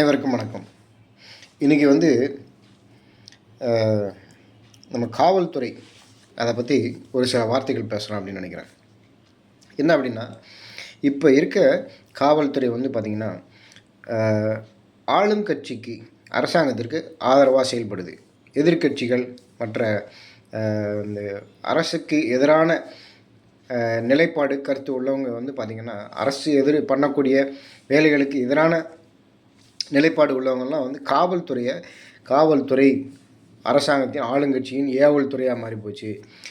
அனைவருக்கும் வணக்கம். இன்றைக்கி வந்து நம்ம காவல்துறை அதை பற்றி ஒரு சில வார்த்தைகள் பேசலாம் அப்படின்னு நினைக்கிறேன். என்ன அப்படின்னா இப்போ இருக்க காவல்துறை வந்து பார்த்திங்கன்னா ஆளும் கட்சிக்கு அரசாங்கத்திற்கு ஆதரவாக செயல்படுது. எதிர்க்கட்சிகள் மற்ற இந்த அரசுக்கு எதிரான நிலைப்பாடு கருத்து உள்ளவங்க வந்து பார்த்திங்கன்னா அரசு எதிர் பண்ணக்கூடிய வேலைகளுக்கு எதிரான நிலைப்பாடு உள்ளவங்கெல்லாம் வந்து காவல்துறையை காவல்துறை அரசாங்கத்தின் ஆளுங்கட்சியின் ஏவல் துறையாக மாறி போச்சு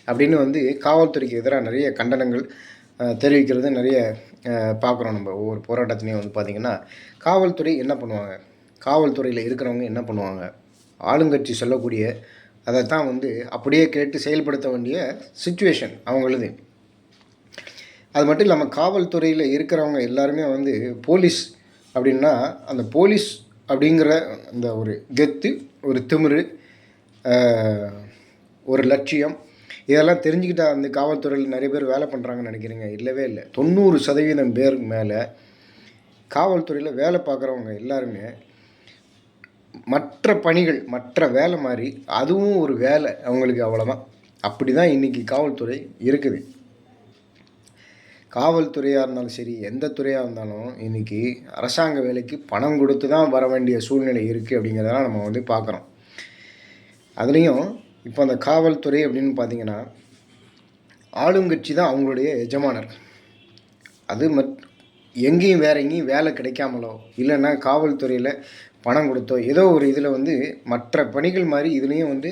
அப்படின்னு வந்து காவல்துறைக்கு எதிராக நிறைய கண்டனங்கள் தெரிவிக்கிறது நிறைய பார்க்குறோம் நம்ம. ஒவ்வொரு போராட்டத்திலையும் வந்து பார்த்திங்கன்னா காவல்துறை என்ன பண்ணுவாங்க? காவல்துறையில் இருக்கிறவங்க என்ன பண்ணுவாங்க? ஆளுங்கட்சி சொல்லக்கூடிய அதை தான் வந்து அப்படியே கேட்டு செயல்படுத்த வேண்டிய சுச்சுவேஷன் அவங்களுது. அது மட்டும் இல்லாமல் காவல்துறையில் இருக்கிறவங்க எல்லாருமே வந்து போலீஸ் அப்படின்னா அந்த போலீஸ் அப்படிங்கிற அந்த ஒரு கெத்து ஒரு திமிரு ஒரு லட்சியம் இதெல்லாம் தெரிஞ்சுக்கிட்டா அந்த காவல்துறையில் நிறைய பேர் வேலை பண்ணுறாங்கன்னு நினைக்கிறீங்க? இல்லவே இல்லை. தொண்ணூறு சதவீதம் பேர் மேலே காவல்துறையில் வேலை பார்க்குறவங்க எல்லாருமே மற்ற பணிகள் மற்ற வேலை மாதிரி அதுவும் ஒரு வேலை அவங்களுக்கு அவ்வளோதான் அப்படி தான் இன்றைக்கி காவல்துறை இருக்குது. காவல்துறையாக இருந்தாலும் சரி எந்த துறையாக இருந்தாலும் இன்றைக்கி அரசாங்க வேலைக்கு பணம் கொடுத்து தான் வர வேண்டிய சூழ்நிலை இருக்குது அப்படிங்கிறதெல்லாம் நம்ம வந்து பார்க்குறோம். அதுலேயும் இப்போ அந்த காவல்துறை அப்படின்னு பார்த்தீங்கன்னா ஆளுங்கட்சி தான் அவங்களுடைய எஜமானர். அது மட் எங்கேயும் வேற எங்கேயும் வேலை கிடைக்காமலோ இல்லைன்னா காவல்துறையில் பணம் கொடுத்தோ ஏதோ ஒரு இதில் வந்து மற்ற பணிகள் மாதிரி இதுலேயும் வந்து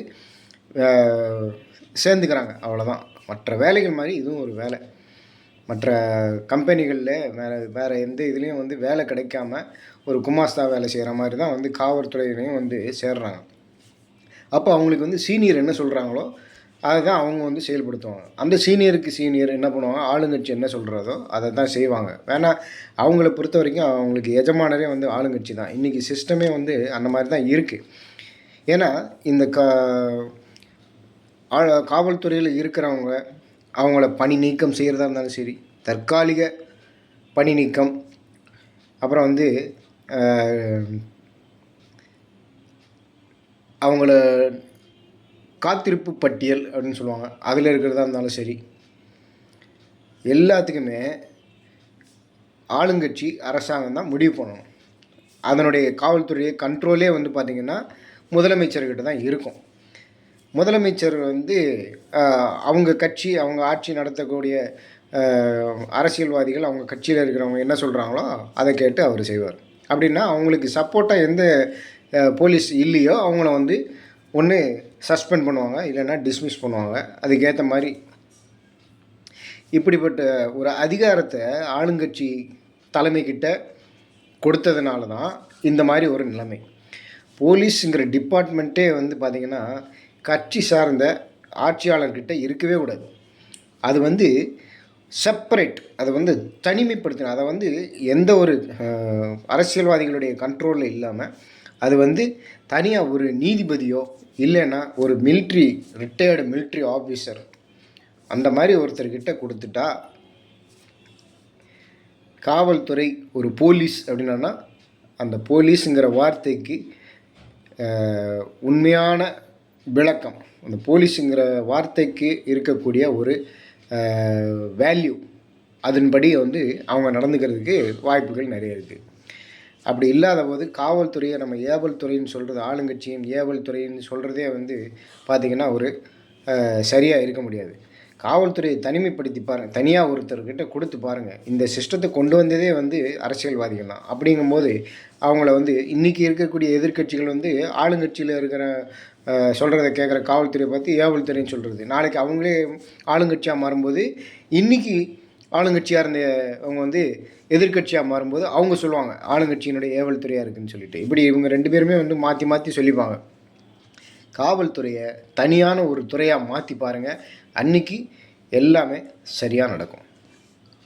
சேர்ந்துக்கிறாங்க. அவ்வளோதான் மற்ற வேலைகள் மாதிரி இதுவும் ஒரு வேலை. மற்ற கம்பெனிகளில் வேறு வேறு எந்த இதுலேயும் வந்து வேலை கிடைக்காம ஒரு குமாஸ்தா வேலை செய்கிற மாதிரி தான் வந்து காவல்துறையிலையும் வந்து சேர்றாங்க. அப்போ அவங்களுக்கு வந்து சீனியர் என்ன சொல்கிறாங்களோ அதை தான் அவங்க வந்து செயல்படுத்துவாங்க. அந்த சீனியருக்கு சீனியர் என்ன பண்ணுவாங்க ஆளுங்கட்சி என்ன சொல்கிறதோ அதை தான் செய்வாங்க. வேணா அவங்கள பொறுத்த வரைக்கும் அவங்களுக்கு எஜமானரே வந்து ஆளுங்கட்சி தான். இன்றைக்கி சிஸ்டமே வந்து அந்த மாதிரி தான் இருக்குது ஏன்னா இந்த க காவல்துறையில் இருக்கிறவங்க அவங்கள பணி நீக்கம் செய்கிறதா இருந்தாலும் சரி தற்காலிக பணி நீக்கம். அப்புறம் வந்து அவங்கள காத்திருப்பு பட்டியல் அப்படின்னு சொல்லுவாங்க. அதில் இருக்கிறதா இருந்தாலும் சரி எல்லாத்துக்குமே ஆளுங்கட்சி அரசாங்கம் தான் முடிவு பண்ணணும். அதனுடைய காவல்துறையை கண்ட்ரோலே வந்து பார்த்திங்கன்னா முதலமைச்சர்கிட்ட தான் இருக்கும். முதலமைச்சர் வந்து அவங்க கட்சி அவங்க ஆட்சி நடத்தக்கூடிய அரசியல்வாதிகள் அவங்க கட்சியில் இருக்கிறவங்க என்ன சொல்கிறாங்களோ அதை கேட்டு அவர் செய்வார். அப்படின்னா அவங்களுக்கு சப்போர்ட்டாக எந்த போலீஸ் இல்லையோ அவங்கள வந்து ஒன்று சஸ்பெண்ட் பண்ணுவாங்க இல்லைன்னா டிஸ்மிஸ் பண்ணுவாங்க. அதுக்கேற்ற மாதிரி. இப்படிப்பட்ட ஒரு அதிகாரத்தை ஆளுங்கட்சி தலைமைக்கிட்ட கொடுத்ததுனால தான் இந்த மாதிரி ஒரு நிலைமை. போலீஸுங்கிற டிபார்ட்மெண்ட்டே வந்து பார்த்திங்கன்னா கட்சி சார்ந்த ஆட்சியாளர்கிட்ட இருக்கவே கூடாது. அது வந்து செப்பரேட் அதை வந்து தனிமைப்படுத்தணும். அதை வந்து எந்த ஒரு அரசியல்வாதிகளுடைய கண்ட்ரோலில் இல்லாமல் அது வந்து தனியாக ஒரு நீதிபதியோ இல்லைன்னா ஒரு மிலிட்ரி ரிட்டையர்டு மிலிட்ரி ஆஃபீஸர் அந்த மாதிரி ஒருத்தர்கிட்ட கொடுத்துட்டா காவல்துறை ஒரு போலீஸ் அப்படின்னா அந்த போலீஸுங்கிற வார்த்தைக்கு உண்மையான விளக்கம். அந்த போலீஸுங்கிற வார்த்தைக்கு இருக்கக்கூடிய ஒரு வேல்யூ அதன்படி வந்து அவங்க நடந்துக்கிறதுக்கு வாய்ப்புகள் நிறைய இருக்குது அப்படி இல்லாத போது காவல்துறையை நம்ம ஏவல் துறைன்னு சொல்கிறது ஆளுங்கட்சியும் ஏவல் துறைன்னு சொல்கிறதே வந்து பார்த்திங்கன்னா ஒரு சரியாக இருக்க முடியாது. காவல்துறையை தனிமைப்படுத்தி பாருங்கள் தனியாக ஒருத்தர்கிட்ட கொடுத்து பாருங்கள் இந்த சிஸ்டத்தை கொண்டு வந்ததே வந்து அரசியல்வாதிகள் தான் அப்படிங்கும்போது அவங்கள வந்து இன்றைக்கி இருக்கக்கூடிய எதிர்க்கட்சிகள் வந்து ஆளுங்கட்சியில் இருக்கிற சொல்கிறத கேட்குற காவல்துறையை பார்த்து ஏவல்துறைன்னு சொல்கிறது நாளைக்கு அவங்களே ஆளுங்கட்சியாக மாறும்போது இன்றைக்கி ஆளுங்கட்சியாக இருந்த அவங்க வந்து எதிர்க்கட்சியாக மாறும்போது அவங்க சொல்லுவாங்க ஆளுங்கட்சியினுடைய ஏவல் துறையாக இருக்குன்னு சொல்லிட்டு. இப்படி இவங்க ரெண்டு பேருமே வந்து மாற்றி மாற்றி சொல்லிப்பாங்க. காவல்துறையை தனியான ஒரு துறையாக மாற்றி பாருங்கள் அன்னைக்கு எல்லாமே சரியாக நடக்கும்.